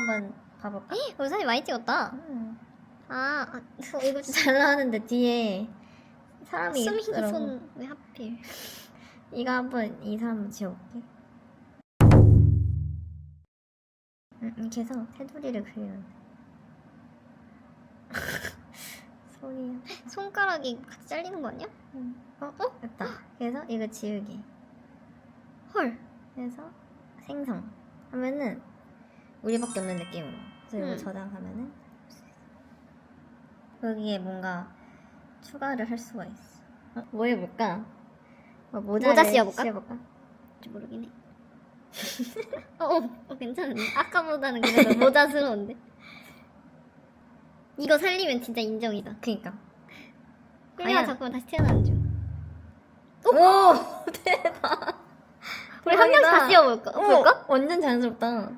한번 봐볼까? 우리 사진 많이 찍었다. 음. 아, 아 어, 이거 진짜 잘 나왔는데 뒤에 사람이 수민이 있더라고. 손왜 하필? 이거 한번 이 사람 한번 지워볼게. 음, 이렇게 해서 테두리를 그리면 돼. 소리야. 손가락이 같이 잘리는 거 아니야? 어? 어? 됐다. 그래서 이거 지우기. 헐. 그래서 생성 하면은 우리밖에 없는 느낌으로. 그래서 이거 음. 저장하면은 여기에 뭔가 추가를 할 수가 있어. 어, 뭐 해볼까? 뭐 모자를 모자 씌워볼까? 씌워볼까? 좀 모르긴 해. 어, 어, 어, 괜찮은데? 아까보다는 그래도 모자스러운데? 이거 살리면 진짜 인정이다. 그니까. 그래야 과연? 잠깐만 다시 태어나는 중. 오 대박. 우리 한 명씩 다 대박이다. 씌워볼까? 어, 볼까? 완전 자연스럽다.